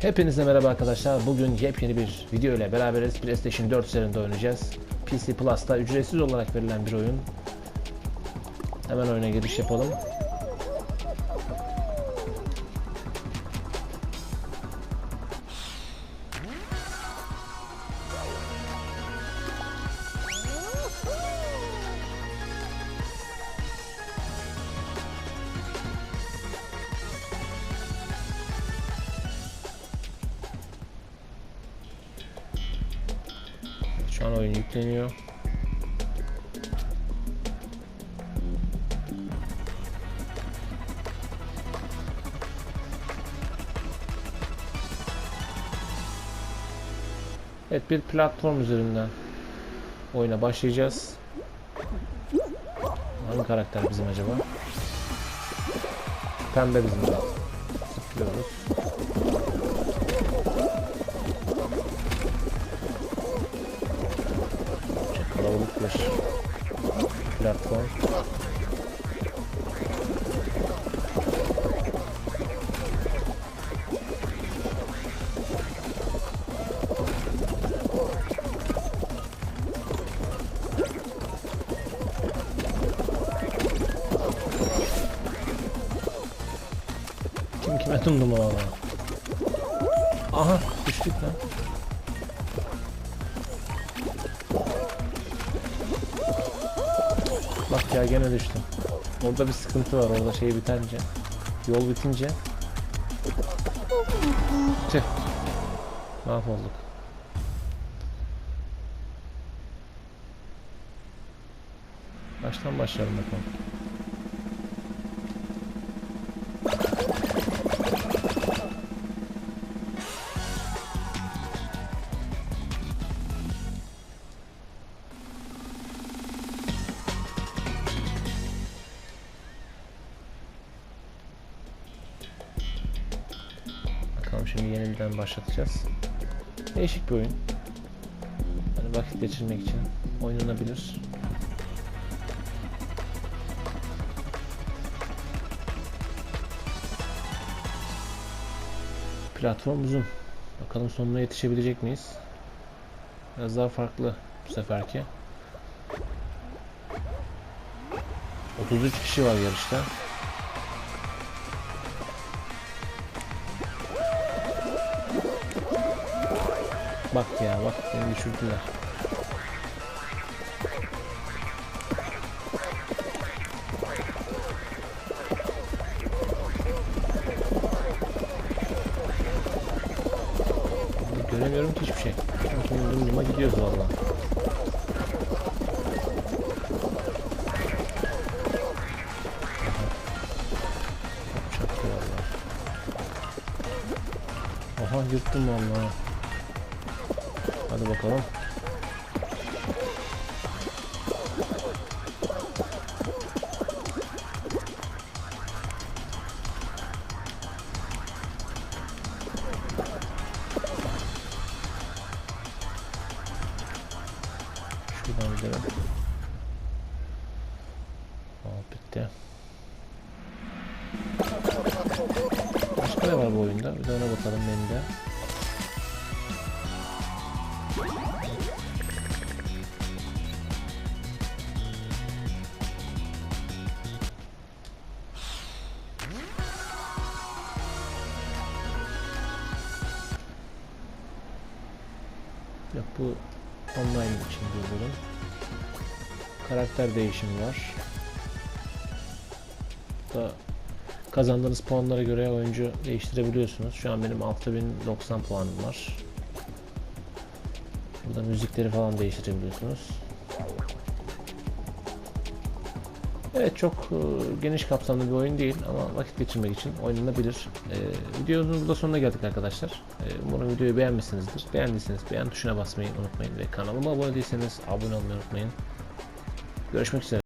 Hepinize merhaba arkadaşlar. Bugün yepyeni bir video ile beraberiz. PlayStation 4 üzerinde oynayacağız. PC Plus'ta ücretsiz olarak verilen bir oyun. Hemen oyuna giriş yapalım. Şu an oyun yükleniyor. Evet bir platform üzerinden oyuna başlayacağız. Hangi karakter bizim acaba? Pembe bizim. Zıplıyoruz. Çok Kim kime dumdum ama. Aha düştük lan. Bak ya gene düştüm. Orada bir sıkıntı var orada şey bitince. Yol bitince. Tüh. Mahvolduk. Baştan başlayalım bakalım. Şimdi yeniden başlatacağız. Değişik bir oyun. Hani vakit geçirmek için oynanabilir. Platform uzun. Bakalım sonuna yetişebilecek miyiz? Biraz daha farklı bu seferki. 33 kişi var yarışta. Bak ya bak beni düşürdüler. Göremiyorum ki hiçbir şey. Çünkü dümdüme gidiyoruz valla. Çaktı valla. Aha yırttım valla. Hadi bakalım. Şuradan gidelim. Aa, bitti. Başka ne var bu oyunda? Bir de ona bakalım menüde. Yok bu online için bir. Karakter değişimi var. Da kazandığınız puanlara göre oyuncu değiştirebiliyorsunuz. Şu an benim 6090 puanım var. Burada müzikleri falan değiştirebiliyorsunuz. Evet çok e, geniş kapsamlı bir oyun değil ama vakit geçirmek için oynanabilir. E, videonun burada sonuna geldik arkadaşlar. E, umarım videoyu beğenmişsinizdir. Beğendiyseniz beğen tuşuna basmayı unutmayın ve kanalıma abone değilseniz abone olmayı unutmayın. Görüşmek üzere.